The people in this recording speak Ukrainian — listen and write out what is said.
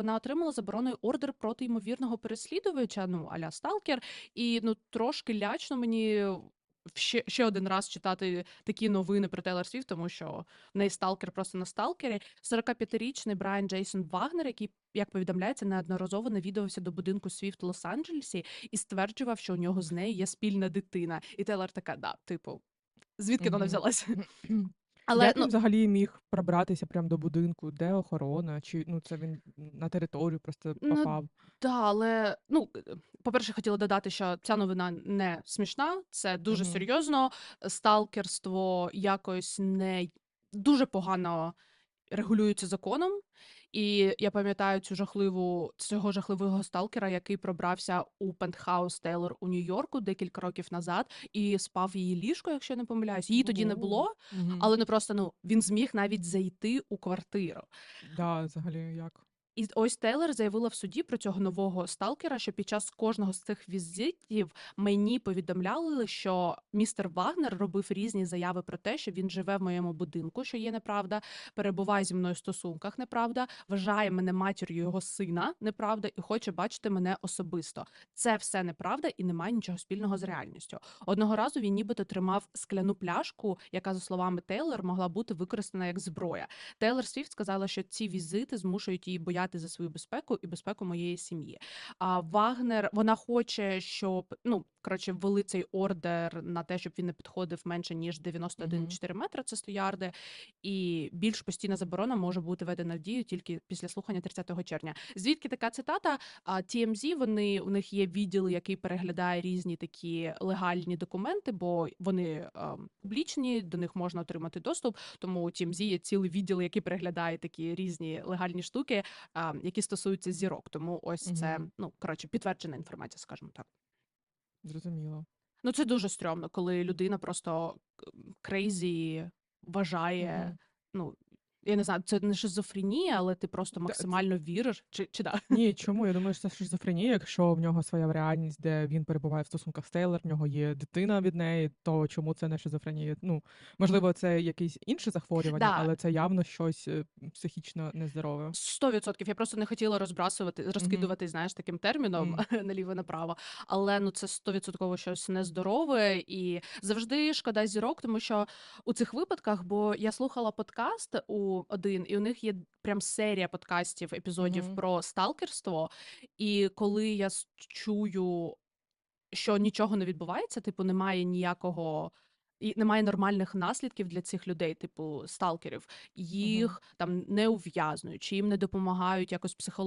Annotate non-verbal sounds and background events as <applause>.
Вона отримала заборонний ордер проти ймовірного переслідувача, ну, а-ля сталкер. І ну трошки лячно мені ще, ще один раз читати такі новини про Тейлор Свіфт, тому що в неї сталкер просто на сталкері. 45-річний Брайан Джейсон Вагнер, який, як повідомляється, неодноразово навідувався до будинку Свіфт в Лос-Анджелесі і стверджував, що у нього з нею є спільна дитина. І Тейлор така, да, типу, звідки вона Мгм. взялася? Але, Як ну, він взагалі міг пробратися прямо до будинку? Де охорона? Чи ну це він на територію просто ну попав? да, але ну, е, по-перше, хотіла додати, що ця новина не смішна, це дуже Угу. серйозно. Сталкерство якось не дуже погано регулюється законом. І я пам'ятаю цю жахливу цього жахливого сталкера, який пробрався у пентхаус Тейлор у Нью-Йорку декілька років назад і спав в її ліжко, якщо я не помиляюсь. Її тоді не було, але не просто ну він зміг навіть зайти у квартиру. Да, взагалі як? І ось Тейлор заявила в суді про цього нового сталкера, що під час кожного з цих візитів мені повідомляли, що містер Вагнер робив різні заяви про те, що він живе в моєму будинку, що є неправда, перебуває зі мною в стосунках, неправда, вважає мене матір'ю його сина, неправда, і хоче бачити мене особисто. Це все неправда і не має нічого спільного з реальністю. Одного разу він нібито тримав скляну пляшку, яка, за словами Тейлор, могла бути використана як зброя. Тейлор Свіфт сказала, що ці візити змушують її боятися за свою безпеку і безпеку моєї сім'ї. А Вагнер вона хоче, щоб ну коротше ввели цей ордер на те, щоб він не підходив менше ніж Угу. 91,4 метри, це 100 ярди, і більш постійна заборона може бути введена в дію тільки після слухання 30 червня. Звідки така цитата? А TMZ, вони у них є відділ, який переглядає різні такі легальні документи, бо вони ем, публічні, до них можна отримати доступ. Тому у TMZ є цілий відділ, який переглядає такі різні легальні штуки, які стосуються зірок. Тому ось це Угу. ну коротше підтверджена інформація, скажімо так. Зрозуміло. Ну це дуже стрьомно, коли людина просто крейзі вважає. Угу. Ну я не знаю, це не шизофренія, але ти просто максимально віриш, чи чи да. Ні, чому? Я думаю, що це шизофренія, якщо в нього своя реальність, де він перебуває в стосунках з Тейлор, в нього є дитина від неї, то чому це не шизофренія? Ну, можливо, це якесь інше захворювання, Да, але це явно щось е, психічно нездорове. Сто відсотків. Я просто не хотіла розбрасувати, розкидувати, знаєш, таким терміном <laughs> наліво направо. Але ну це стовідсотково щось нездорове і завжди шкода зірок, тому що у цих випадках, бо я слухала подкаст у один, і у них є прям серія подкастів, епізодів Угу. про сталкерство. І коли я чую, що нічого не відбувається, типу, немає ніякого. І немає нормальних наслідків для цих людей, типу сталкерів. Їх там не ув'язнують, чи їм не допомагають якось психологічно.